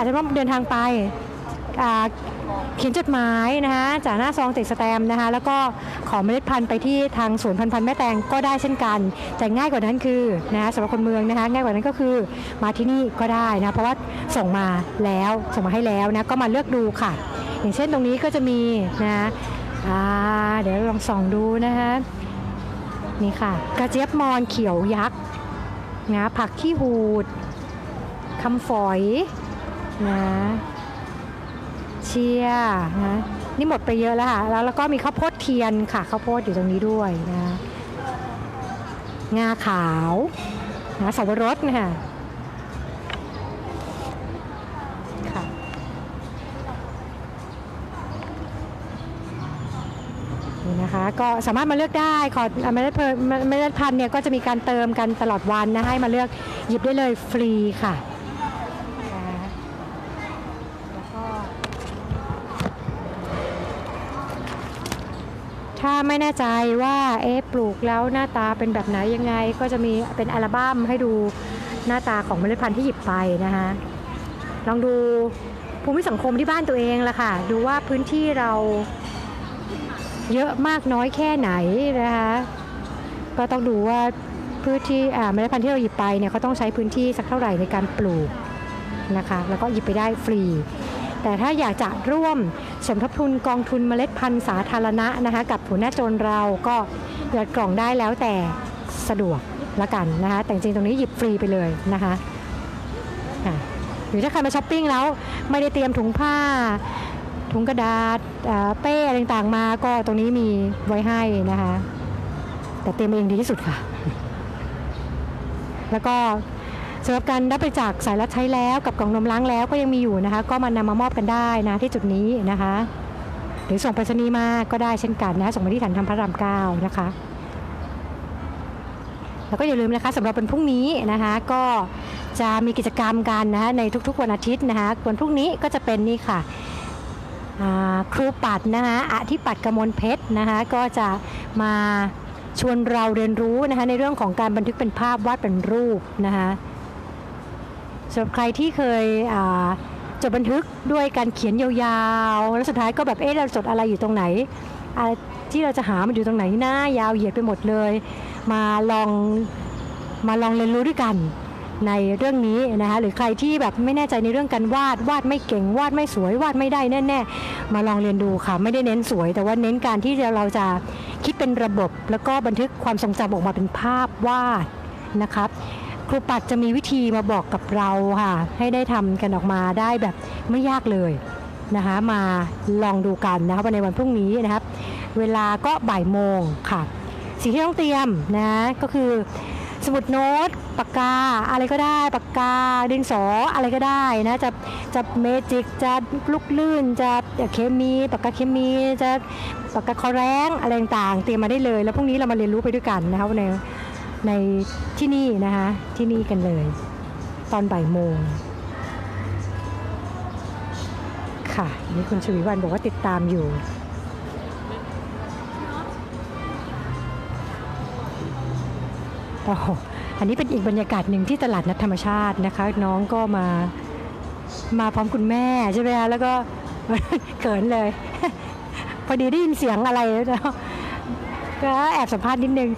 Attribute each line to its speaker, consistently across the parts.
Speaker 1: อาจจะต้องเดินทางไปเขียนจดหมายนะคะจากหน้าซองติดสแตมนะคะแล้วก็ขอเมล็ดพันธุ์ไปที่ทางสวนพันธุ์พันธุ์แม่แตงก็ได้เช่นกัน แต่ง่ายกว่านั้นคือนะคะสำหรับคนเมืองนะคะง่ายกว่านั้นก็คือมาที่นี่ก็ได้นะเพราะว่าส่งมาแล้วส่งมาให้แล้วนะก็มาเลือกดูค่ะ อย่างเช่นตรงนี้ก็จะมีนะเดี๋ยวลองส่องดูนะคะนี่ค่ะ กระเจี๊ยบมอนเขียวยักษ์นะผักขี้หูดคำฝอย นะเชียนะนี่หมดไปเยอะแล้วค่ะแล้วแล้วก็มีข้าวโพดเทียนค่ะข้าวโพดอยู่ตรงนี้ด้วยนะงาขาวนะสับปะรดนะคะค่ะนี่นะคะก็สามารถมาเลือกได้ขอเมล็ดเพลิเมล็ดพันธุ์เนี่ยก็จะมีการเติมกันตลอดวันนะให้มาเลือกหยิบได้เลยฟรีค่ะแล้วก็ ถ้าไม่แน่ใจว่าเอ๊ะปลูกแล้วหน้าตาเป็นแบบไหนยังไง ก็จะมีเป็นอัลบั้มให้ดูหน้าตาของเมล็ดพันธุ์ที่หยิบไปนะคะลองดูภูมิสังคมที่บ้านตัวเองละค่ะ ดูว่าพื้นที่เราเยอะมากน้อยแค่ไหนนะคะก็ต้องดูว่าพื้นที่เมล็ดพันธุ์ที่เราหยิบไปเนี่ยเขาต้องใช้พื้นที่สักเท่าไหร่ในการปลูกนะคะ แล้วก็หยิบไปได้ฟรี แต่ถ้าอยากจะร่วมสมทบทุนกองทุนเมล็ดพันธุ์สาธารณะนะคะกับหัวหน้าโจรเราก็หยอดกล่องได้แล้วแต่สะดวกละกันนะคะแต่จริงตรงนี้หยิบฟรีไปเลยนะคะหรือถ้าใครมาช้อปปิ้งแล้วไม่ได้เตรียมถุงผ้า ถุงกระดาษเอ่อเป้อะไรต่างๆมาก็ตรงนี้มีไว้ให้นะคะ แต่เตรียมเองดีที่สุดค่ะ แล้วก็ สำหรับการรับบริจาคสายรัดใช้แล้วกับกล่องนมล้างแล้วก็ยังมีอยู่นะคะ ก็มานำมามอบกันได้นะที่จุดนี้นะคะ หรือส่งไปรษณีย์มาก็ได้เช่นกันนะคะส่งมาที่ฐานธรรมพระรามเก้านะคะแล้วก็อย่าลืมนะคะสำหรับวันพรุ่งนี้นะคะก็จะมีกิจกรรมกันนะคะในทุกๆวันอาทิตย์นะคะวันพรุ่งนี้ก็จะเป็นนี่ค่ะครูปัดนะคะอธิปัดกมลเพชรนะคะก็จะมาชวนเราเรียนรู้นะคะในเรื่องของการบันทึกเป็นภาพวาดเป็นรูปนะคะ สำหรับใครที่เคยจดบันทึกด้วยการเขียนยาวๆ แล้วสุดท้ายก็แบบเอ๊ะเราจดอะไรอยู่ตรงไหน ที่เราจะหามันอยู่ตรงไหนหน้ายาวเหยียดไปหมดเลย มาลองมาลองเรียนรู้ด้วยกันในเรื่องนี้นะคะหรือใครที่แบบไม่แน่ใจในเรื่องการวาดวาดไม่เก่งวาดไม่สวยวาดไม่ได้แน่ๆมาลองเรียนดูค่ะ ไม่ได้เน้นสวย แต่ว่าเน้นการที่เราจะคิดเป็นระบบ แล้วก็บันทึกความทรงจำออกมาเป็นภาพวาดนะครับ ครูปัดจะมีวิธีมาบอกกับเราค่ะ ให้ได้ทำกันออกมาได้แบบไม่ยากเลยนะคะมาลองดูกันนะคะวันในวันพรุ่งนี้นะครับ เวลาก็บ่ายโมงค่ะ สิ่งที่ต้องเตรียมนะก็คือสมุดโน้ตปากกาอะไรก็ได้ปากกาดินสออะไรก็ได้นะจะจะเมจิกจะลูกลื่นจะเคมีปากกาเคมีจะปากกาคอแรงอะไรต่างๆ เตรียมมาได้เลย แล้วพรุ่งนี้เรามาเรียนรู้ไปด้วยกันนะคะใน ในที่นี่นะคะที่นี่กันเลย ตอนบ่ายโมงค่ะนี่คุณชวีวันบอกว่าติดตามอยู่ โอ้โหอันนี้เป็นอีกบรรยากาศหนึ่งที่ตลาดนัดธรรมชาตินะคะ น้องก็มามาพร้อมคุณแม่ใช่ไหมคะแล้วก็เขินเลย พอดีได้ยินเสียงอะไรแล้วก็แอบสัมภาษณ์นิดนึง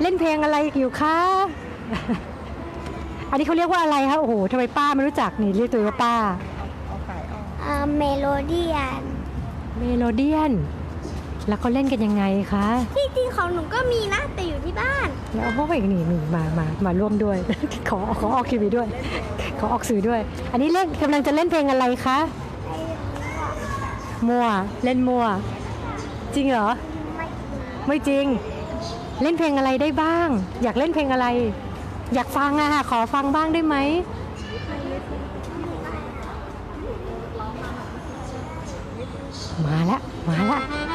Speaker 1: เล่นเพลงอะไรอยู่คะอันนี้เขาเรียกว่าอะไรคะโอ้โหทำไมป้าไม่รู้จักนี่เรียกตัวเองว่าป้า
Speaker 2: อ่าเมโลเดียน
Speaker 1: เมโลเดียน แล้วเขาเล่นกันยังไงคะ
Speaker 2: ที่จริงของหนูก็มีนะแต่อยู่ที่บ้าน
Speaker 1: แล้วพวกอีกนี่มีมามามาร่วมด้วย ขอขอออกทีวีด้วย ขอออกสื่อด้วย อันนี้เล่นกำลังจะเล่นเพลงอะไรคะมั่วเล่นมั่วจริงเหรอ ไม่จริง เล่นเพลงอะไรได้บ้าง อยากเล่นเพลงอะไร อยากฟังอะค่ะขอฟังบ้างได้ไหมมาละมาละ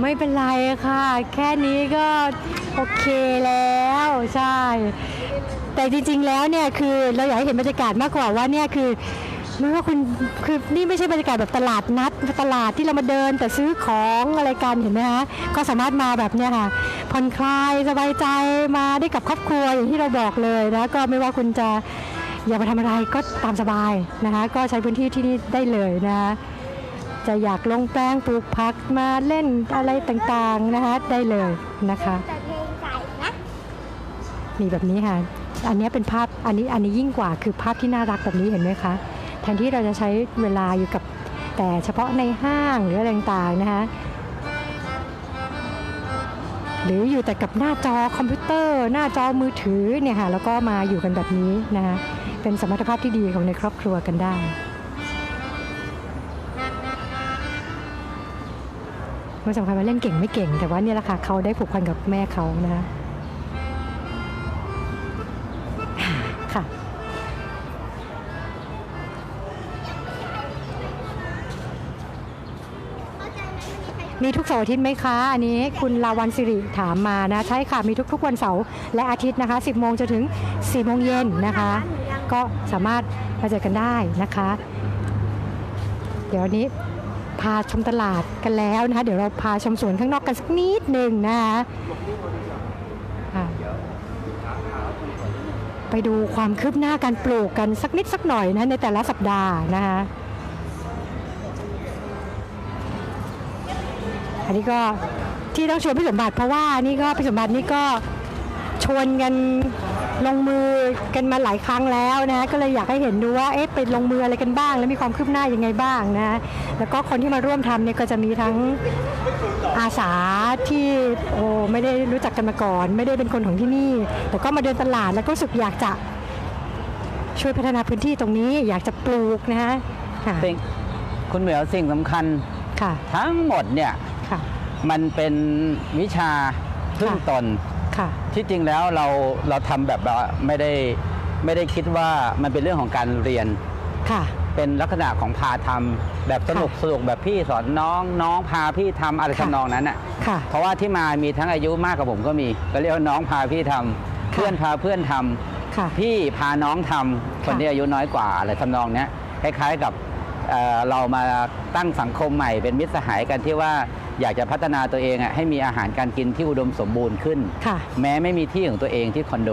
Speaker 1: ไม่เป็นไรค่ะ แค่นี้ก็โอเคแล้วใช่ แต่จริงๆแล้วเนี่ยคือเราอยากให้เห็นบรรยากาศมากกว่าว่าเนี่ยคือไม่ว่าคุณคือนี่ไม่ใช่บรรยากาศแบบตลาดนัดตลาดที่เรามาเดินแต่ซื้อของอะไรกันเห็นไหมคะก็สามารถมาแบบเนี้ยค่ะผ่อนคลายสบายใจมาได้กับครอบครัวอย่างที่เราบอกเลยนะก็ไม่ว่าคุณจะอยากมาทำอะไรก็ตามสบายนะคะ ก็ใช้พื้นที่ที่นี่ได้เลยนะคะ จะอยากลงแปลงปลูกผักมาเล่นอะไรต่างๆนะคะได้เลยนะคะ
Speaker 2: แต่เพลงไก่นะ
Speaker 1: มีแบบนี้ค่ะ อันนี้เป็นภาพอันนี้อันนี้ยิ่งกว่าคือภาพที่น่ารักแบบนี้เห็นไหมคะแทนที่เราจะใช้เวลาอยู่กับแต่เฉพาะในห้างหรืออะไรต่างๆนะคะหรืออยู่แต่กับหน้าจอคอมพิวเตอร์ หน้าจอมือถือเนี่ยค่ะแล้วก็มาอยู่กันแบบนี้นะคะเป็นสมรรถภาพที่ดีของในครอบครัวกันได้ ไม่สำคัญว่าเล่นเก่งไม่เก่ง แต่ว่าเนี่ยแหละค่ะเขาได้ผูกพันกับแม่เขานะคะค่ะ
Speaker 2: มี
Speaker 1: ทุกเสาร์อาทิตย์ไหมคะ อันนี้คุณลาวันสิริถามมานะ ใช่ค่ะมีทุกๆวันเสาร์และอาทิตย์นะคะ 10 โมงจนถึง 4 โมงเย็นนะคะ ก็สามารถมาเจอกันได้นะคะ เดี๋ยววันนี้ พาชมตลาดกันแล้วนะคะ เดี๋ยวเราพาชมสวนข้างนอกกันสักนิดหนึ่งนะคะไปดูความคืบหน้าการปลูกกันสักนิดสักหน่อยนะในแต่ละสัปดาห์นะคะอันนี้ก็ที่ต้องชวนพี่สมบัติเพราะว่านี่ก็พี่สมบัตินี่ก็ชวนกัน ลงมือกันมาหลายครั้งแล้วนะก็เลยอยากให้เห็นดูว่าเอ๊ะไปลงมืออะไรกันบ้าง แล้วมีความคืบหน้ายังไงบ้างนะแล้วก็คนที่มาร่วมทำเนี่ยก็จะมีทั้งอาสาที่โอ้ไม่ได้รู้จักกันมาก่อน ไม่ได้เป็นคนของที่นี่ แต่ก็มาเดินตลาดแล้วก็รู้สึกอยากจะช่วยพัฒนาพื้นที่ตรงนี้อยากจะปลูกนะฮะค่ะ
Speaker 3: สิ่งคุณเหมียวสิ่งสำคัญ
Speaker 1: ค่ะ
Speaker 3: ทั้งหมดเนี่ย
Speaker 1: ค่ะ
Speaker 3: มันเป็นวิชาพึ่งตน
Speaker 1: ค่ะ
Speaker 3: ที่จริงแล้วเราเราทำแบบว่าไม่ได้ไม่ได้คิดว่ามันเป็นเรื่องของการเรียน
Speaker 1: ค่ะ
Speaker 3: เป็นลักษณะของพาทำแบบสนุกสนุกแบบพี่สอนน้องน้องพาพี่ทำอะไร
Speaker 1: ค่ะ
Speaker 3: ทำนองนั้นอะ
Speaker 1: ค่ะ
Speaker 3: เพราะว่าที่มามีทั้งอายุมากกว่าผมก็มี ก็เรียกว่าน้องพาพี่ทำเพื่อนพาเพื่อนทำ
Speaker 1: ค่ะ
Speaker 3: พี่พาน้องทำคนที่อายุน้อยกว่าอะไรทำนองเนี้ยคล้ายๆกับเอ่อเรามาตั้งสังคมใหม่เป็นมิตรสหายกันที่ว่า อยากจะพัฒนาตัวเองอะให้มีอาหารการกินที่อุดมสมบูรณ์ขึ้น
Speaker 1: ค่ะ
Speaker 3: แม้ไม่มีที่ของตัวเองที่คอนโด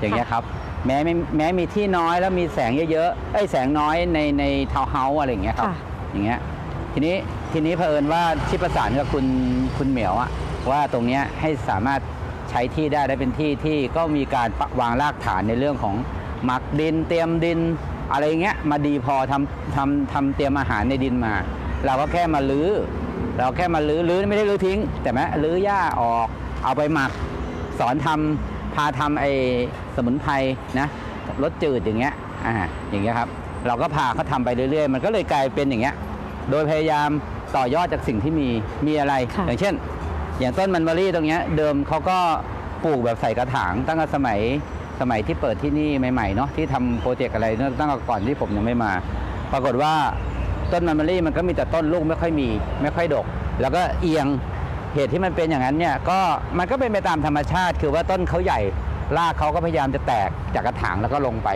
Speaker 3: อย่างเงี้ยครับแม้ไม่แม้มีที่น้อยแล้วมีแสงเยอะๆเอ้ยแสงน้อยในในทาวน์เฮาส์อะไรอย่างเงี้ยครับ
Speaker 1: ค่ะ
Speaker 3: อย่างเงี้ยทีนี้ทีนี้เผอิญว่าที่ประสานกับคุณคุณเหมียวอะว่าตรงเนี้ยให้สามารถใช้ที่ได้และเป็นที่ที่ก็มีการปะวางรากฐานในเรื่องของหมักดินเตรียมดิน อะไรเงี้ยมาดีพอทำทำทำเตรียมอาหารในดินมา เราก็แค่มาลื้อ เราแค่มาลื้อลื้อไม่ได้ลื้อทิ้ง แต่ไหมลื้อหญ้าออกเอาไปหมัก สอนทำพาทำไอ้สมุนไพรนะรสจืดอย่างเงี้ยอ่าอย่างเงี้ยครับ เราก็พาเขาทำไปเรื่อย ๆ มันก็เลยกลายเป็นอย่างเงี้ย โดยพยายามต่อยอดจากสิ่งที่มีมีอะไร
Speaker 1: ค่ะ
Speaker 3: อย่างเช่น อย่างต้นมันเบอรี่ตรงเนี้ยเดิมเขาก็ปลูกแบบใส่กระถางตั้งแต่สมัยสมัยที่เปิดที่นี่ใหม่ๆเนาะที่ทำโปรเจกต์อะไรเนี่ยตั้งแต่ก่อนที่ผมยังไม่มา ปรากฏว่า ต้นมันเบอรี่มันก็มีแต่ต้นลูกไม่ค่อยมี ไม่ค่อยดก แล้วก็เอียงเหตุที่มันเป็นอย่างนั้นเนี่ยก็มันก็เป็นไปตามธรรมชาติ คือว่าต้นเขาใหญ่รากเขาก็พยายามจะแตกจากกระถางแล้วก็ลงไป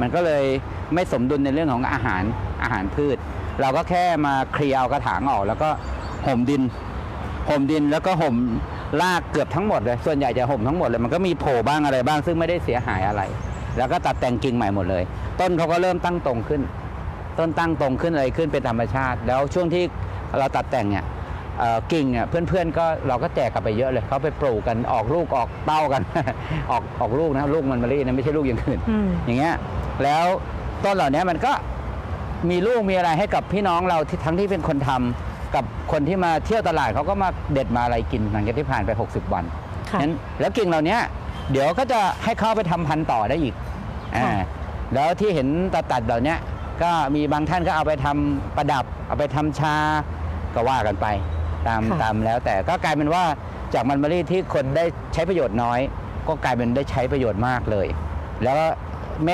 Speaker 3: มันก็เลยไม่สมดุลในเรื่องของอาหารอาหารพืช เราก็แค่มาเคลียร์เอากระถางออก แล้วก็ห่มดินห่มดินแล้วก็ห่มรากเกือบทั้งหมดเลยส่วนใหญ่จะห่มทั้งหมดเลยมันก็มีโผล่บ้างอะไรบ้างซึ่งไม่ได้เสียหายอะไร แล้วก็ตัดแต่งกิ่งใหม่หมดเลย ต้นเขาก็เริ่มตั้งตรงขึ้น ต้นตั้งตรงขึ้นอะไรขึ้นเป็นธรรมชาติ แล้วช่วงที่เราตัดแต่งเนี่ยเอ่อกิ่งเนี่ยเพื่อนๆก็เราก็แจกกลับไปเยอะเลยเขาไปปลูกกันออกลูกออกเต้ากัน ออกออกลูกนะลูกมันมะลินะไม่ใช่ลูกอย่างอื่น
Speaker 1: อืม
Speaker 3: อย่างเงี้ยแล้วต้นเหล่านี้มันก็มีลูกมีอะไรให้กับพี่น้องเราที่ทั้งที่เป็นคนทำกับคนที่มาเที่ยวตลาดเขาก็มาเด็ดมาอะไรกินหลังจากที่ผ่านไป 60 วัน
Speaker 1: ค่ะ
Speaker 3: นั้นแล้วกิ่งเหล่านี้เดี๋ยวก็จะให้เขาไปทำพันธุ์ต่อได้อีกอ่า
Speaker 1: ค่ะ
Speaker 3: แล้วที่เห็นตัดตัดๆเหล่านี้ ก็มีบางท่านก็เอาไปทำประดับ เอาไปทำชาก็ว่ากันไปตาม
Speaker 1: ค่ะ
Speaker 3: ตามแล้ว แต่ก็กลายเป็นว่าจากมันเบอรี่ที่คนได้ใช้ประโยชน์น้อย ก็กลายเป็นได้ใช้ประโยชน์มากเลย แล้วก็